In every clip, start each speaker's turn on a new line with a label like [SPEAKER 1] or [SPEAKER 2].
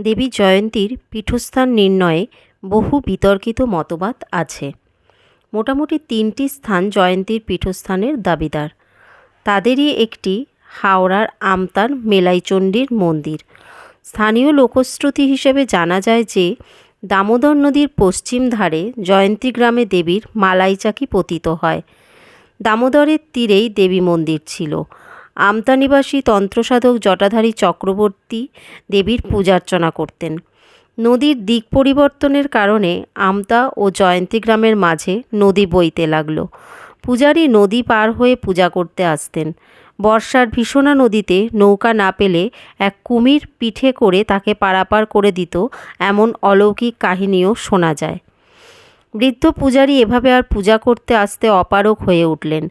[SPEAKER 1] দেবী জয়ন্তীর পীঠস্থান নির্ণয়ে বহু বিতর্কিত মতবাদ আছে। মোটামুটি তিনটি স্থান জয়ন্তীর পীঠস্থানের দাবিদার। তাদেরই একটি হাওড়ার আমতার মেলাইচণ্ডীর মন্দির। স্থানীয় লোকশ্রুতি হিসেবে জানা যায় যে, দামোদর নদীর পশ্চিম ধারে জয়ন্তী গ্রামে দেবীর মালাইচাকি পতিত হয়। দামোদরের তীরেই দেবী মন্দির ছিল। আমতা নিবাসী তন্ত্রসাধক জটাধারী চক্রবর্তী দেবীর পূজার্চনা করতেন। নদীর দিক পরিবর্তনের কারণে আমতা ও জয়ন্তী গ্রামের মাঝে নদী বইতে লাগল। পূজারী নদী পার হয়ে পূজা করতে আসতেন। বর্ষার ভীষণা নদীতে নৌকা না পেলে এক কুমির পিঠে করে তাকে পারাপার করে দিত এমন অলৌকিক কাহিনীও শোনা যায়। বৃদ্ধ পূজারী এভাবে আর পূজা করতে আসতে অপারক হয়ে উঠলেন।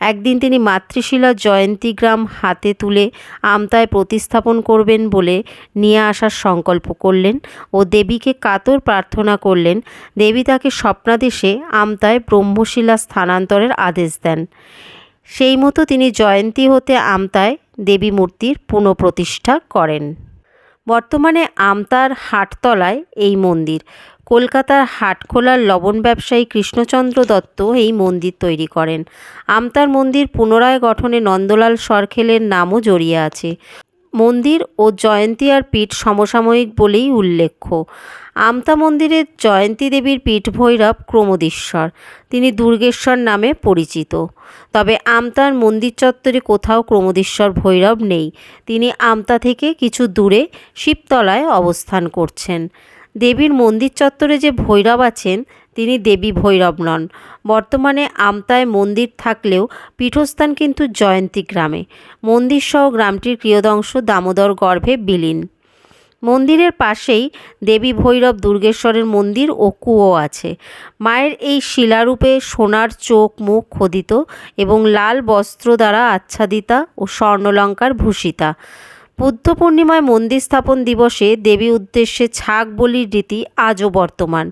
[SPEAKER 1] একদিন তিনি মাতৃশিলা জয়ন্তী গ্রাম হাতে তুলে আমতায় প্রতিস্থাপন করবেন বলে নিয়ে আসার সংকল্প করলেন ও দেবীকে কাতর প্রার্থনা করলেন। দেবী তাকে স্বপ্নাদেশে আমতায় ব্রহ্মশিলা স্থানান্তরের আদেশ দেন। সেই মতো তিনি জয়ন্তী হতে আমতায় দেবী মূর্তির পুনঃপ্রতিষ্ঠা করেন। বর্তমানে আমতার হাটতলায় এই মন্দির। কলকাতার হাটখোলার লবণ ব্যবসায়ী কৃষ্ণচন্দ্র দত্ত এই মন্দির তৈরি করেন। আমতার মন্দির পুনরায় গঠনে নন্দলাল সরখেলের নামও জড়িয়ে আছে। মন্দির ও জয়ন্তী আর পীঠ সমসাময়িক বলেই উল্লেখ্য। আমতা মন্দিরের জয়ন্তী দেবীর পীঠ ভৈরব ক্রমদীশ্বর। তিনি দুর্গেশ্বর নামে পরিচিত। তবে আমতার মন্দির চত্বরে কোথাও ক্রমদীশ্বর ভৈরব নেই। তিনি আমতা থেকে কিছু দূরে শিবতলায় অবস্থান করছেন। দেবীর মন্দির চত্বরে যে ভৈরব আছেন তিনি দেবী ভৈরব নন। বর্তমানে আমতায় মন্দির থাকলেও পীঠস্থান কিন্তু জয়ন্তী গ্রামে। মন্দিরসহ গ্রামটির ক্রিয়দংশ দামোদর গর্ভে বিলীন। মন্দিরের পাশেই দেবী ভৈরব দুর্গেশ্বরের মন্দির ও কুয়ো আছে। মায়ের এই শিলারূপে সোনার চোখ মুখ খোদিত এবং লাল বস্ত্র দ্বারা আচ্ছাদিতা ও স্বর্ণলঙ্কার ভূষিতা। বুদ্ধ পূর্ণিমায় মন্দির স্থাপন দিবসে দেবী উদ্দেশ্যে ছাগ বলির রীতি আজও বর্তমান।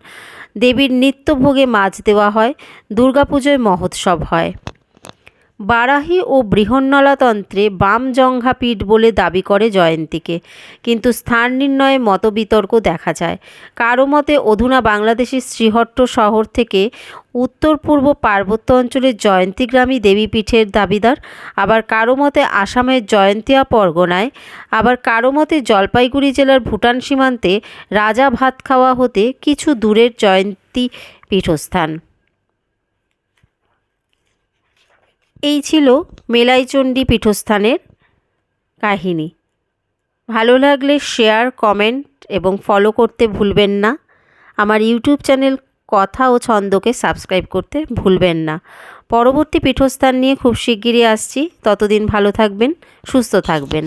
[SPEAKER 1] দেবীর নিত্যভোগে মাছ দেওয়া হয়, দুর্গাপুজোয় মহোৎসব হয়। বারাহি ও বৃহন্নলাতন্ত্রে বাম জঙ্ঘা পীঠ বলে দাবি করে জয়ন্তীকে। কিন্তু স্থান নির্ণয়ে মতবিতর্ক দেখা যায়। কারও মতে, অধুনা বাংলাদেশের শ্রীহট্ট শহর থেকে উত্তর পূর্ব পার্বত্য অঞ্চলের জয়ন্তী গ্রামী দেবীপীঠের দাবিদার, আবার কারও মতে আসামের জয়ন্তিয়া পরগনায়, আবার কারও মতে জলপাইগুড়ি জেলার ভুটান সীমান্তে রাজা ভাত খাওয়া হতে কিছু দূরের জয়ন্তী পীঠস্থান এই ছিল মেলাইচণ্ডী পীঠস্থানের কাহিনী। ভালো লাগলে শেয়ার কমেন্ট এবং ফলো করতে ভুলবেন না। আমার ইউটিউব চ্যানেল কথা ও ছন্দকে সাবস্ক্রাইব করতে ভুলবেন না। পরবর্তী পীঠস্থান নিয়ে খুব শিগগিরই আসছি। ততদিন ভালো থাকবেন, সুস্থ থাকবেন।